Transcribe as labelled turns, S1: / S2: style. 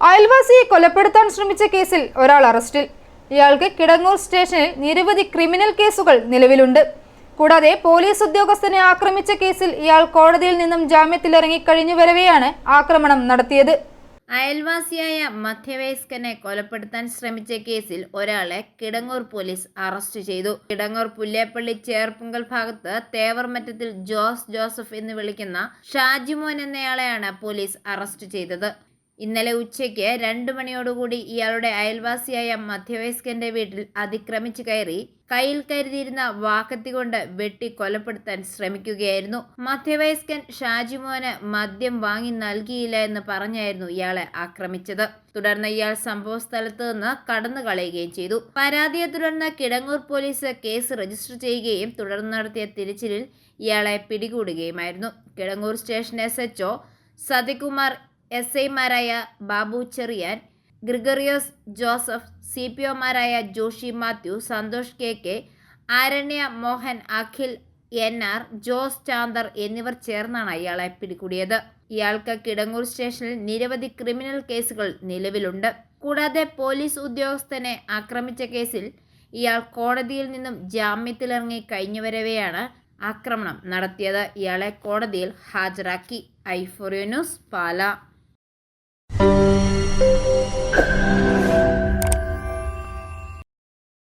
S1: അയൽവാസിയെ കൊലപ്പെടുത്താൻ ശ്രമിച്ച കേസിൽ ഒരാൾ അറസ്റ്റിൽ. ഇയാൾക്ക് കിടങ്ങൂർ സ്റ്റേഷനിൽ നിരവധി ക്രിമിനൽ കേസുകൾ നിലവിലുണ്ട്. കൂടാതെ പോലീസ് ഉദ്യോഗസ്ഥനെ ആക്രമിച്ച കേസിൽ ഇയാൾ കോടതിയിൽ നിന്നും ജാമ്യത്തിലിറങ്ങി കഴിഞ്ഞു വരവെയാണ് ആക്രമണം നടത്തിയത്.
S2: അയൽവാസിയായ മധ്യവയസ്കനെ കൊലപ്പെടുത്താൻ ശ്രമിച്ച കേസിൽ ഒരാളെ കിടങ്ങൂർ പോലീസ് അറസ്റ്റ് ചെയ്തു. കിടങ്ങൂർ പുല്ലേപ്പള്ളി ചേർപ്പുങ്കൽ ഭാഗത്ത് തേവർമറ്റത്തിൽ ജോസ് ജോസഫ് എന്ന് വിളിക്കുന്ന ഷാജിമോൻ എന്നയാളെയാണ് പോലീസ് അറസ്റ്റ് ചെയ്തത്. ഇന്നലെ ഉച്ചയ്ക്ക് രണ്ടു മണിയോടുകൂടി ഇയാളുടെ അയൽവാസിയായ മധ്യവയസ്കന്റെ വീട്ടിൽ അതിക്രമിച്ചു കയറി കയ്യിൽ കരുതിയിരുന്ന വാക്കത്തി കൊണ്ട് വെട്ടി കൊലപ്പെടുത്താൻ ശ്രമിക്കുകയായിരുന്നു. മധ്യവയസ്കൻ ഷാജിമോന് മദ്യം വാങ്ങി നൽകിയില്ല എന്ന് പറഞ്ഞായിരുന്നു ഇയാളെ ആക്രമിച്ചത്. തുടർന്ന് ഇയാൾ സംഭവ സ്ഥലത്ത് നിന്ന് കടന്നു കളയുകയും ചെയ്തു. പരാതിയെ തുടർന്ന് കിടങ്ങൂർ പോലീസ് കേസ് രജിസ്റ്റർ ചെയ്യുകയും തുടർന്ന് നടത്തിയ തിരച്ചിലിൽ ഇയാളെ പിടികൂടുകയുമായിരുന്നു. Kidangoor station S H O Sathikumar S ഐമാരായ Babu Cheriyan Gregorios Joseph C P ഒമാരായ Joshi Mathew Santhosh K K Aranya Mohan Akhil N R Jose Chandar എന്നിവർ ചേർന്നാണ് ഇയാളെ പിടികൂടിയത്. ഇയാൾക്ക് കിടങ്ങൂർ സ്റ്റേഷനിൽ നിരവധി ക്രിമിനൽ കേസുകൾ നിലവിലുണ്ട്. കൂടാതെ പോലീസ് ഉദ്യോഗസ്ഥനെ ആക്രമിച്ച കേസിൽ ഇയാൾ കോടതിയിൽ നിന്നും ജാമ്യത്തിലിറങ്ങി കഴിഞ്ഞുവരവെയാണ് ആക്രമണം നടത്തിയത്. ഇയാളെ കോടതിയിൽ ഹാജരാക്കി. ഐഫോറിയോ ന്യൂസ് പാല.